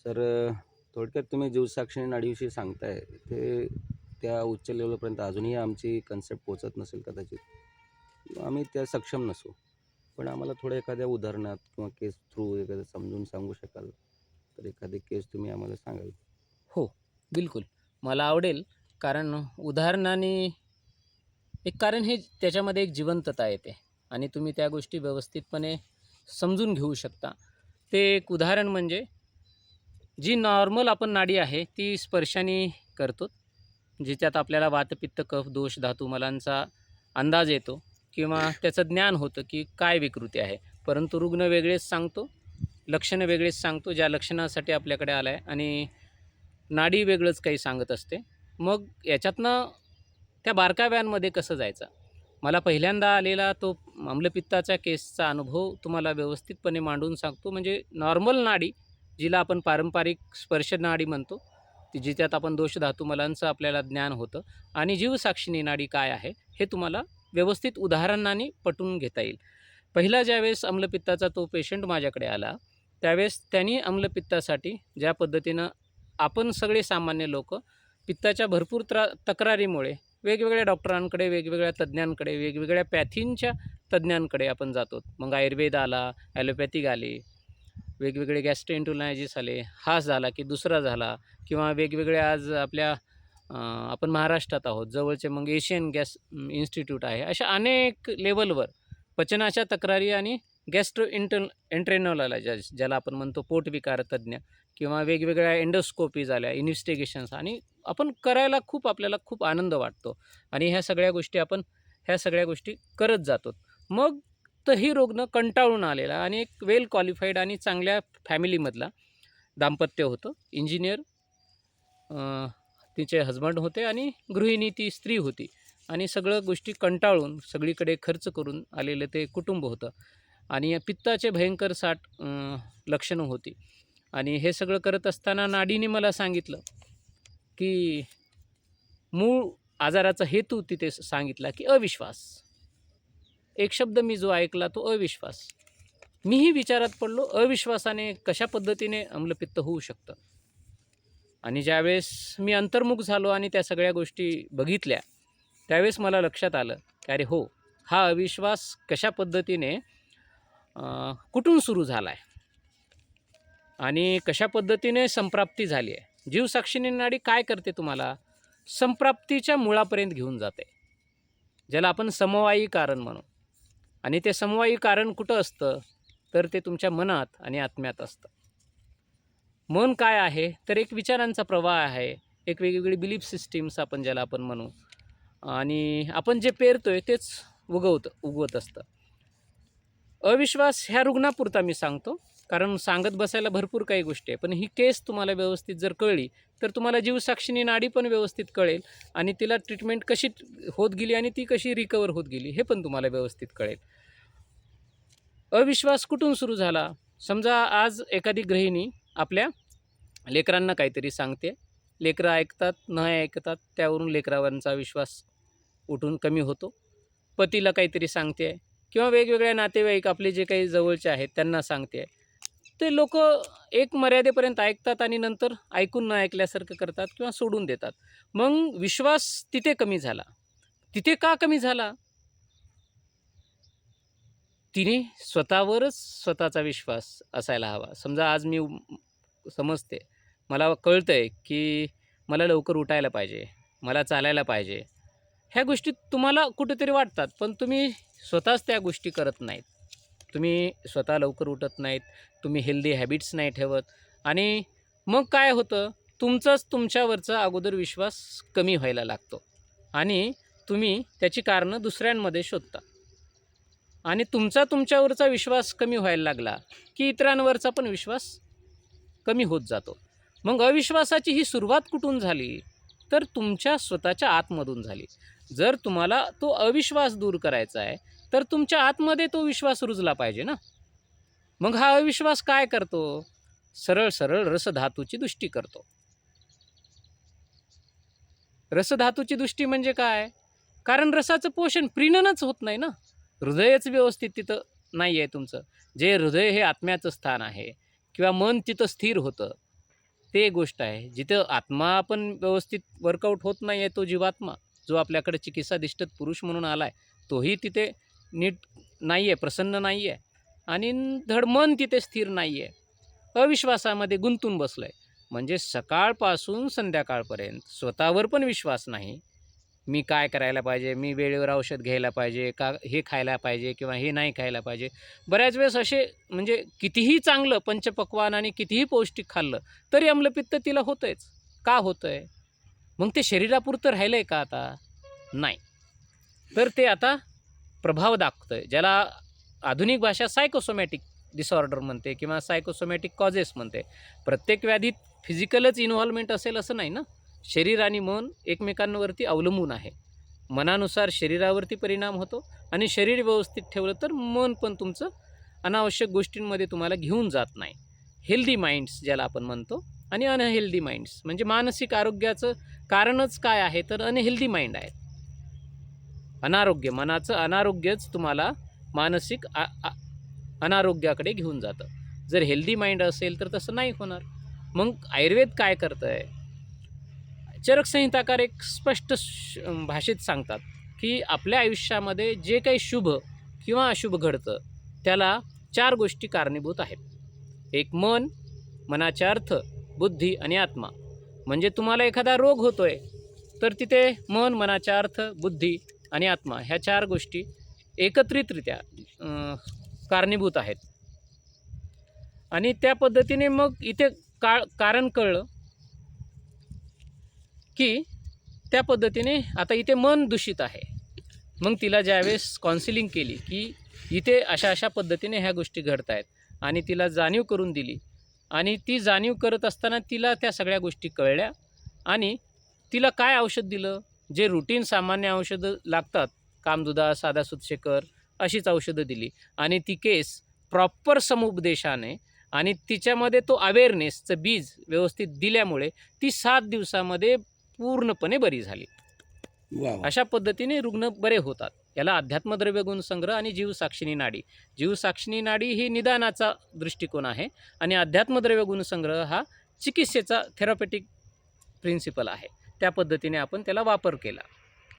Sir थोडक्यात तुम्ही जीवसाक्षी नाडीविषयी सांगताय ते त्या उच्च लेवलपर्यंत अजूनही आमची कन्सेप्ट पोचत नसेल कदाचित. आम्ही त्या सक्षम नसू. पण आम्हाला थोडं एखाद्या उदाहरणात किंवा केस थ्रू एखादं समजून सांगू शकाल? तर एखादी केस तुम्ही आम्हाला सांगाल. हो बिलकुल. मला आवडेल कारण उदाहरणाने एक कारण हे त्याच्यामध्ये एक जिवंतता येते आणि तुम्ही त्या गोष्टी व्यवस्थितपणे समजून घेऊ शकता. ते एक उदाहरण म्हणजे जी नॉर्मल आपण नाडी आहे ती स्पर्शाने करतो जिच्यात आपल्याला वातपित्त कफ दोष धातू मलांचा अंदाज येतो किंवा त्याचं ज्ञान होतं की काय विकृती आहे. परंतु रुग्ण वेगळेच सांगतो लक्षणं वेगळेच सांगतो ज्या लक्षणासाठी आपल्याकडे आला आहे आणि नाडी वेगळंच काही सांगत असते. मग याच्यातनं त्या बारकाव्यांमध्ये कसं जायचं? मला पहिल्यांदा आलेला तो आम्लपित्ताच्या केसचा अनुभव तुम्हाला व्यवस्थितपणे मांडून सांगतो. म्हणजे नॉर्मल नाडी जिला आपण पारंपरिक स्पर्श नाडी म्हणतो ती जिच्यात आपण दोष धातुमलांचं आपल्याला ज्ञान होतं. आणि जीवसाक्षिणी नाडी काय आहे हे तुम्हाला व्यवस्थित उदाहरणाने पटवून घेता येईल. पहिला ज्यावेळेस अम्लपित्ताचा तो पेशंट माझ्याकडे आला त्यावेळेस त्यांनी अम्लपित्तासाठी ज्या पद्धतीनं आपण सगळे सामान्य लोक पित्ताच्या भरपूर त्रा तक्रारीमुळे वेगवेगळ्या डॉक्टरांकडे वेगवेगळ्या तज्ज्ञांकडे वेगवेगळ्या पॅथींच्या तज्ज्ञांकडे आपण जातो. मग आयुर्वेद आला ॲलोपॅथिक आली वेगवेगळे गॅस्ट्रेंटोलायजिस आले. हा झाला की दुसरा झाला किंवा वेगवेगळ्या आज आपल्या आपण महाराष्ट्रात आहोत. जवळचे मग एशियन गॅस इन्स्टिट्यूट आहे. अशा अनेक लेवलवर पचनाच्या तक्रारी आणि गॅस्ट्रो इंटर एंट्रेनोलॉजिस ज्याला आपण म्हणतो पोटविकार तज्ज्ञ किंवा वेगवेगळ्या एंडोस्कोपी झाल्या इन्व्हेस्टिगेशन्स आणि आपण करायला खूप आपल्याला खूप आनंद वाटतो. आणि ह्या सगळ्या गोष्टी आपण ह्या सगळ्या गोष्टी करत जातो. मग तही रुग्ण कंटाळून आलेला आणि एक वेल क्वालिफाईड आणि चांगल्या फॅमिलीमधला दाम्पत्य होतं. इंजिनियर तिचे हजबंड होते आणि गृहिणी ती स्त्री होती. आणि सगळं गोष्टी कंटाळून सगळीकडे खर्च करून आलेलं ते कुटुंब होतं. आणि या पित्ताचे भयंकर साठ लक्षणं होती. आणि हे सगळं करत असताना नाडीने मला सांगितलं की मूळ आजाराचा हेतू तिथे सांगितला की अविश्वास. एक शब्द मी जो ऐकला तो अविश्वास. मीही विचारात पडलो अविश्वासाने कशा पद्धतीने अम्लपित्त होऊ शकतं? आणि ज्यावेळेस मी अंतर्मुख झालो आणि त्या सगळ्या गोष्टी बघितल्या त्यावेळेस मला लक्षात आलं की अरे हो हा अविश्वास कशा पद्धतीने कुठून सुरू झाला आहे आणि कशा पद्धतीने संप्राप्ती झाली आहे? जीवसाक्षिणी नाडी काय करते तुम्हाला? संप्राप्तीच्या मुळापर्यंत घेऊन जाते. ज्याला आपण समवायी कारण म्हणू. आणि ते समवायी कारण कुठं असतं? तर ते तुमच्या मनात आणि आत्म्यात असतं. मन काय आहे? तर एक विचारांचा प्रवाह आहे. एक वेगवेगळी बिलीफ सिस्टीम्स आपण ज्याला आपण म्हणू. आणि आपण जे पेरतोय तेच उगवत उगवत असतं. अविश्वास ह्या रुग्णापुरता मी सांगतो. कारण सांगत बसायला भरपूर काही गोष्टी आहे. पण ही केस तुम्हाला व्यवस्थित जर कळली तर तुम्हाला जीवसाक्षिणी नाडी पण व्यवस्थित कळेल आणि तिला ट्रीटमेंट कशी होत गेली आणि ती कशी रिकवर होत गेली हे पण तुम्हाला व्यवस्थित कळेल. अविश्वास कुठून सुरू झाला? समजा आज एखादी गृहिणी आपल्या लेकरांना काहीतरी सांगते. लेकरं ऐकतात न ऐकतात त्यावरून लेकरावांचा विश्वास उठून कमी होतो. पतीला काहीतरी सांगते किंवा वेगवेगळ्या नातेवाईक आपले जे काही जवळचे आहेत त्यांना सांगते. आहे ते लोक एक मर्यादेपर्यंत ऐकतात आणि नंतर ऐकून न ऐकल्यासारखं करतात किंवा सोडून देतात. मग विश्वास तिथे कमी झाला. तिथे का कमी झाला? तिने स्वतःवरच स्वतःचा विश्वास असायला हवा. समजा आज मी समजते. मला कळतं आहे की मला लवकर उठायला पाहिजे. मला चालायला पाहिजे. ह्या गोष्टी तुम्हाला कुठेतरी वाटतात पण तुम्ही स्वतःच त्या गोष्टी करत नाहीत. तुम्ही स्वतः लवकर उठत नाहीत तुम्ही हेल्दी हॅबिट्स नाही ठेवत. आणि मग काय होतं? तुमचाच तुमच्यावरचा अगोदर विश्वास कमी व्हायला लागतो. आणि तुम्ही त्याची कारणं दुसऱ्यांमध्ये शोधता. आणि तुमचा तुमच्यावरचा विश्वास कमी व्हायला लागला की इतरांवरचा पण विश्वास कमी होत जातो. मग अविश्वासाची ही सुरुवात कुठून झाली? तर तुमच्या स्वतःच्या आतमधून झाली. जर तुम्हाला तो अविश्वास दूर करायचा आहे तर तुमच्या आतमध्ये तो विश्वास रुजला पाहिजे ना. मग हा अविश्वास काय करतो? सरळ सरळ रसधातूची दृष्टी करतो. रसधातूची दृष्टी म्हणजे काय? कारण रसाचं पोषण प्रीणनच होत नाही ना. हृदयच व्यवस्थित तिथं नाही आहे तुमचं. जे हृदय हे आत्म्याचं स्थान आहे किंवा मन तिथं स्थिर होतं ते गोष्ट आहे. जिथं आत्मा पण व्यवस्थित वर्कआउट होत नाही आहे तो जीवात्मा जो आपल्याकडे चिकित्साधिष्ठित पुरुष म्हणून आला आहे तोही तिथे नीट नाही आहे प्रसन्न नाही आहे आणि धड मन तिथे स्थिर नाही आहे अविश्वासामध्ये गुंतून बसलं आहे म्हणजे सकाळपासून संध्याकाळपर्यंत स्वतःवर पण विश्वास नाही. मी काय करायला पाहिजे? मी वेळेवर औषध घ्यायला पाहिजे? का हे खायला पाहिजे किंवा हे नाही खायला पाहिजे? बऱ्याच वेळेस असे म्हणजे कितीही चांगलं पंचपक्वान आणि कितीही पौष्टिक खाल्लं तरी अम्लपित्त तिला होतंयच. का होतं आहे मग ते शरीरापुरतं राहिलं आहे का आता? नाही. तर ते आता प्रभाव दाखतं आहे ज्याला आधुनिक भाषा सायकोसोमॅटिक डिसऑर्डर म्हणते किंवा सायकोसोमॅटिक कॉजेस म्हणते. प्रत्येक व्याधीत फिजिकलच इन्व्हॉल्वमेंट असेल असं नाही ना? शरीर आणि मन एकमेकांवरती अवलंबून आहे. मनानुसार शरीरावरती परिणाम होतो आणि शरीर व्यवस्थित ठेवलं तर मन पण तुमचं अनावश्यक गोष्टींमध्ये तुम्हाला घेऊन जात नाही. हेल्दी माइंड्स ज्याला आपण म्हणतो आणि अनहेल्दी माइंड्स म्हणजे मानसिक आरोग्याचं कारणच काय आहे तर अनहेल्दी माइंड आहेत अनारोग्य मनाचं अनारोग्यच तुम्हाला मानसिक आ आ- अनारोग्याकडे घेऊन जातं. जर हेल्दी माइंड असेल तर तसं नाही होणार. मग आयुर्वेद काय करतं आहे चरकसंहिताकार एक स्पष्ट श- भाषेत सांगतात की आपल्या आयुष्यामध्ये जे काही शुभ किंवा अशुभ घडतं त्याला चार गोष्टी कारणीभूत आहेत. एक मन मनाचे अर्थ बुद्धी आणि आत्मा. म्हणजे तुम्हाला एखादा रोग होतोय तर तिथे मन मनाचा अर्थ बुद्धी आणि आत्मा ह्या चार गोष्टी एकत्रितरित्या कारणीभूत आहेत. आणि त्या पद्धतीने मग इथे का कारण कळलं की त्या पद्धतीने आता इथे मन दूषित आहे. मग तिला ज्यावेळेस काउन्सिलिंग केली की इथे अशा अशा पद्धतीने ह्या गोष्टी घडत आहेत आणि तिला जाणीव करून दिली आणि ती जाणीव करत असताना तिला त्या सगळ्या गोष्टी कळल्या आणि तिला काय औषध दिलं? जे रुटीन सामान्य औषधं लागतात कामदुदा साधा सुतशेखर अशीच औषधं दिली. आणि ती केस प्रॉपर समुपदेशाने आणि तिच्यामध्ये तो अवेअरनेसचं बीज व्यवस्थित दिल्यामुळे ती सात दिवसामध्ये पूर्णपणे बरी झाली. अशा पद्धतीने रुग्ण बरे होतात. याला अध्यात्मद्रव्य गुणसंग्रह आणि जीवसाक्षिणी नाडी. जीवसाक्षिणी नाडी ही निदानाचा दृष्टिकोन आहे आणि अध्यात्मद्रव्य गुणसंग्रह हा चिकित्सेचा थेरॉपेटिक प्रिन्सिपल आहे. त्या पद्धतीने आपण त्याला वापर केला.